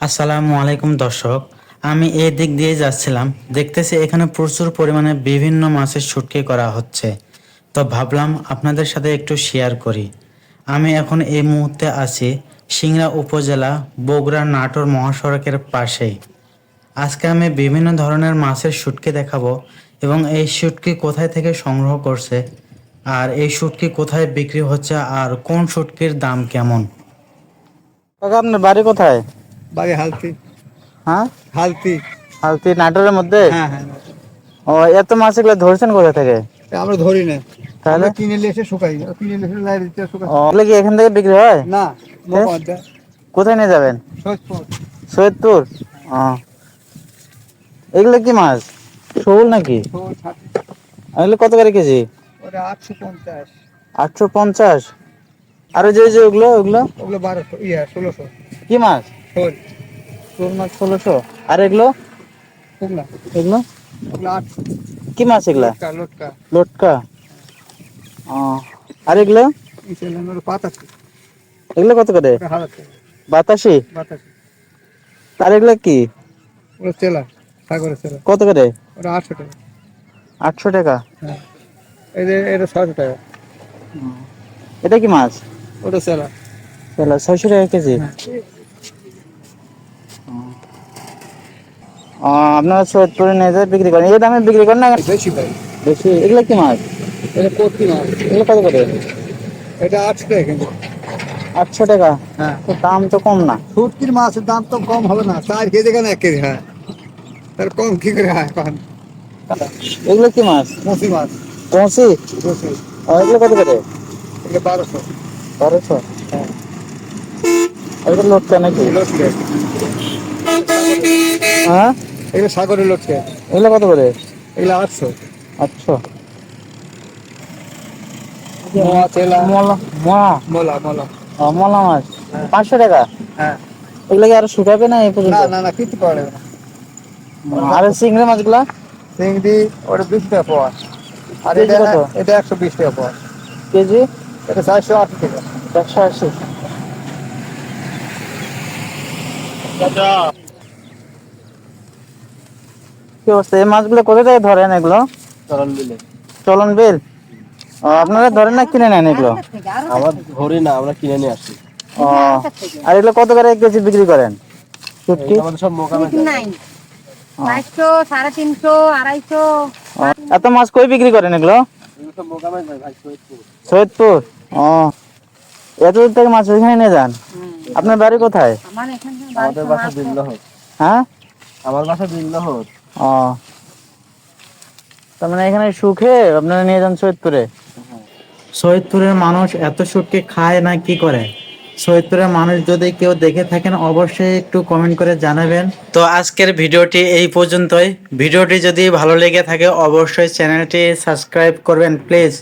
আসসালামু আলাইকুম, দর্শক। আমি এই দিক দিয়ে যাচ্ছিলাম। দেখতেছি এখানে প্রচুর পরিমাণে বিভিন্ন মাছের শুটকি করা হচ্ছে। তো ভাবলাম আপনাদের সাথে একটু শেয়ার করি। আমি এখন এই মুহূর্তে আছি সিংড়া উপজেলা বগুড়া নাটোর মহাসড়কের পাশেই। আজকে আমি বিভিন্ন ধরনের মাছের শুটকি দেখাবো এবং এই শুটকি কোথায় থেকে সংগ্রহ করছে আর এই শুটকি কোথায় বিক্রি হচ্ছে আর কোন শুটকির দাম কেমন? আপনার বাড়ি কোথায়? বাড়ি হালতি। হ্যাঁ? হালতি। হালতি নাটোরের মধ্যে? হ্যাঁ হ্যাঁ ও এত মাছ এগুলো ধরছেন কোথা থেকে? আমরা ধরি না। তাহলে? কিনে নিয়ে এসে শুকাই। কিনে নিয়ে এসে লাইট দিতে শুকাই। ও, এগুলো কি এখান থেকে বিক্রি হয়? না? কোথায় নিয়ে যাবেন? সৈয়দপুর। সৈয়দপুর? এগুলো কি মাছ? শোল নাকি? এগুলো কত করে কেজি? আটশো পঞ্চাশ। আটশো পঞ্চাশ? আর যে যে ওগুলো ওগুলো? ওগুলো বারোশো ইয়া ষোলোশো। কি মাছ? শোল। শোল মাছ ষোলোশো। আর এগুলো? এগুলো। আটশো কি মাছ এগুলা? লটকা লটকা। আর এগুলো? এগুলো কত করে? বাতাসি? আর এগুলো কি? চেলা কত করে? ওটা আটশো টাকা। আটশো টাকা? হ্যাঁ। এই যে এটা ছয়শো টাকা। এটা কি মাছ? ওটা চেলা ছয়শো টাকা কেজি। হ্যাঁ। আপনারা সৈয়দপুরে নিয়ে যায় বিক্রি করেন। এই দামে বিক্রি করেন না বেশি ভাই। বেশি? এগুলো কি মাছ? এটা কর্তি মাছ। এগুলো কত করে? এটা আটশো টাকা কিন্তু আটশো টাকা? হ্যাঁ। দাম তো কম না। শুটকির মাছের দাম তো কম হবে না। চার কেজি কেন এক কেজি? হয়। তাহলে কম কি করে হয় কখন এগুলো কি মাছ? মুসি মাছ। মুসি এগুলো কত করে? এটা বারোশো। বারোশো? হ্যাঁ। এগুলো লোটটা নাকি? লটকে। হ্যাঁ? এগুলো সাগরের লটকে এগুলো কত করে? এগুলো আটশো। আটশো? মলা মাছ। পাঁচশো টাকা? হ্যাঁ। এগুলো কি আরও শুকাবে না এই পর্যন্ত? না না না কিছু পাওয়া যাবে না। আর এই চিংড়ি মাছগুলা? চিংড়ি ওটা বিশ টাকা পাওয়া। আর এটা এটা একশো বিশ টাকা পাওয়া। কেজি? এটা চারশো আশি টাকা। একশো আশি। কি অবস্থা? এই মাছগুলো কোথা থেকে ধরেন এগুলো? চলন বিল। আপনারা ধরেন না কিনে নেন এগুলো? আমরা ধরি না আমরা কিনে নিয়ে আসি। ও আর এগুলো কত করে এক কেজি বিক্রি করেন? আমাদের সব মোকামে নাই সাড়ে তিনশো আড়াইশো। এত মাছ কই বিক্রি করেন এগুলো? সৈয়দপুর। ও এত দূর থেকে মাছ ওইখানে নিয়ে যান? আপনার বাড়ি কোথায়? আমার আমাদের বাসা দিল্লহর হ্যাঁ? আমার বাসা দিল্লহর ও। তার মানে এখানে সুখে আপনারা নিয়ে যান সৈয়দপুরে? সৈয়দপুরের মানুষ এত সুখকে খায় না, কি করে? সৈয়দপুরের মানুষ যদি কেউ দেখে থাকেন, অবশ্যই একটু কমেন্ট করে জানাবেন। তো আজকের ভিডিওটি এই পর্যন্তই। ভিডিওটি যদি ভালো লেগে থাকে, অবশ্যই চ্যানেলটি সাবস্ক্রাইব করবেন, প্লিজ।